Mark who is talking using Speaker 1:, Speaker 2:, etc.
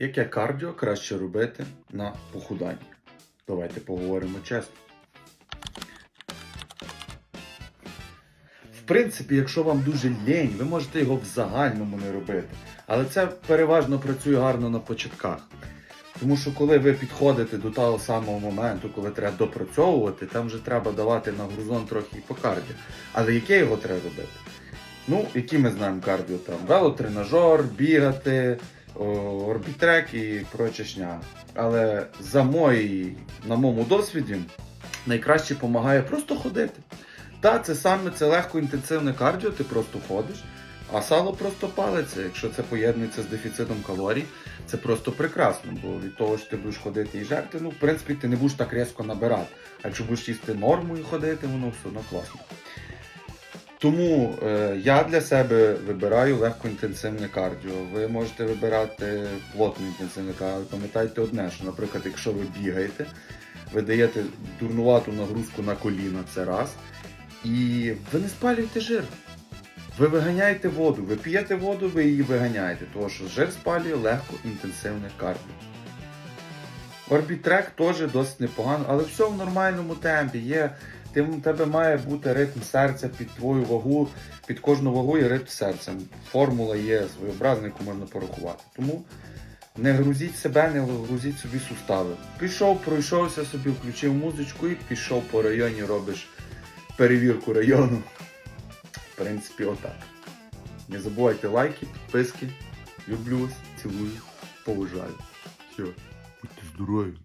Speaker 1: Яке кардіо краще робити на похуданні? Давайте поговоримо чесно. В принципі, якщо вам дуже лінь, ви можете його в загальному не робити. Але це переважно працює гарно на початках. Тому що коли ви підходите до того самого моменту, коли треба допрацьовувати, там вже треба давати на грузон трохи і по кардіо. Але яке його треба робити? Ну, які ми знаємо кардіо там? Велотренажер, бігати, орбітрек і проче шня. Але за мої, на моєму досвіді найкраще допомагає просто ходити. Та, це саме це легко інтенсивне кардіо, ти просто ходиш, а сало просто палиться. Якщо це поєднується з дефіцитом калорій, це просто прекрасно, бо від того, що ти будеш ходити і жерти, ну, в принципі, ти не будеш так різко набирати. А якщо будеш їсти норму і ходити, воно все одно класно. Тому е, я для себе вибираю легкоінтенсивне кардіо. Ви можете вибирати плотно інтенсивне кардіо. Пам'ятайте одне, що, наприклад, якщо ви бігаєте, ви даєте дурнувату нагрузку на коліна, це раз, і ви не спалюєте жир. Ви виганяєте воду, ви п'єте воду, ви її виганяєте, тому що жир спалює легко інтенсивне кардіо. Орбітрек теж досить непогано, але все в нормальному темпі. Є, ти, у тебе має бути ритм серця під твою вагу, під кожну вагу є ритм серця. Формула є своєобразна, яку можна порахувати. Тому не грузіть себе, не грузіть собі сустави. Пішов, пройшовся собі, включив музичку і пішов по районі, робиш перевірку району. В принципі, отак. Не забувайте лайки, підписки. Люблю вас, цілую, поважаю. Все, будьте здорові.